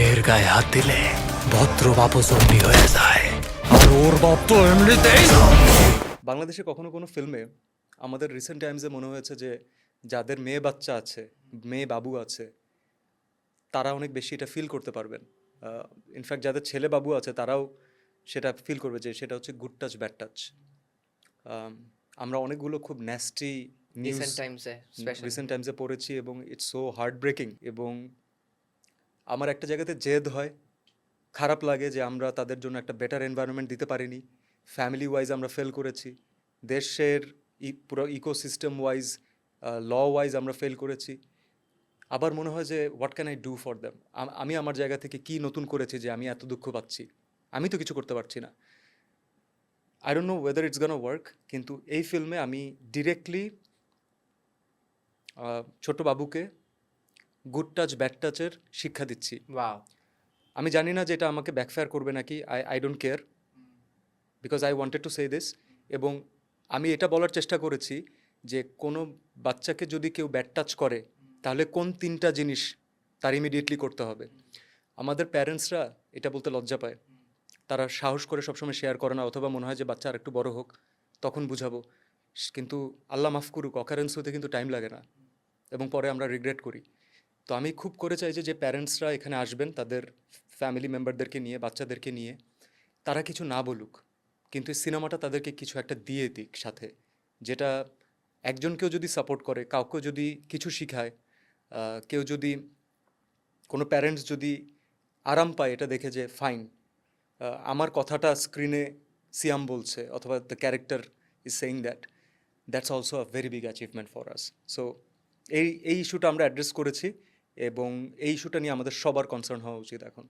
মেয়ের গায়ে হাত দিলে ভদ্র জঙ্গি হয়ে যায়। আর ওর বাপ তো এমনিতেই বাংলাদেশে কখনো কোনো ফিল্মে আমাদের রিসেন্ট টাইমসে মনে হয়েছে যে যাদের মেয়ে বাচ্চা আছে মেয়ে বাবু আছে তারা অনেক বেশি এটা ফিল করতে পারবেন। ইনফ্যাক্ট যাদের ছেলে বাবু আছে তারাও সেটা ফিল করবে যে সেটা হচ্ছে গুড টাচ ব্যাড টাচ আমরা অনেকগুলো খুব ন্যাস্টি রিসেন্ট টাইমসে রিসেন্ট টাইমসে পড়েছি এবং ইটস সো হার্ট ব্রেকিং এবং আমার একটা জায়গাতে জেদ হয়। খারাপ লাগে যে আমরা তাদের জন্য একটা বেটার এনভায়রনমেন্ট দিতে পারিনি। ফ্যামিলি ওয়াইজ আমরা ফেল করেছি। দেশের পুরো ইকোসিস্টেম ওয়াইজ ল ওয়াইজ আমরা ফেল করেছি। আবার মনে হয় যে what can I do for them আমি আমার জায়গা থেকে কি নতুন করেছি যে আমি এত দুঃখ পাচ্ছি? আমি তো কিছু করতে পারছি না। I don't know whether it's gonna work কিন্তু এই ফিল্মে আমি ডিরেক্টলি ছোট বাবুকে গুড টাচ ব্যাড টাচের শিক্ষা দিচ্ছি। ওয়াও আমি জানি না যে এটা আমাকে ব্যাকফায়ার করবে নাকি I I don't care because I wanted to say this এবং আমি এটা বলার চেষ্টা করেছি যে কোনো বাচ্চাকে যদি কেউ ব্যাড টাচ করে তাহলে কোন তিনটা জিনিস তার ইমিডিয়েটলি করতে হবে? আমাদের প্যারেন্টসরা এটা বলতে লজ্জা পায়। তারা সাহস করে সবসময় শেয়ার করে না অথবা মনে হয় যে বাচ্চা আর একটু বড় হোক তখন বুঝাবো। কিন্তু আল্লাহ মাফ করুক অকারেন্স হতে কিন্তু টাইম লাগে না এবং পরে আমরা রিগ্রেট করি। তো আমি খুব করে চাই যে প্যারেন্টসরা এখানে আসবেন, তাদের ফ্যামিলি মেম্বারদেরকে নিয়ে, বাচ্চাদেরকে নিয়ে, তারা কিছু না বলুক, কিন্তু এই সিনেমাটা তাদেরকে কিছু একটা দিয়ে দিক সাথে, যেটা একজনকেও যদি সাপোর্ট করে, কাউকে যদি কিছু শিখায় কেউ যদি কোনো প্যারেন্টস যদি আরাম পায়, এটা দেখে যে ফাইন আমার কথাটা স্ক্রিনে সিয়াম বলছে, অথবা the character is saying that that's also a very big achievement for us so এই এই ইস্যুটা আমরা অ্যাড্রেস করেছি। এবং এই ইস্যুটা নিয়ে আমাদের সবার কনসার্ন হওয়া উচিত এখন।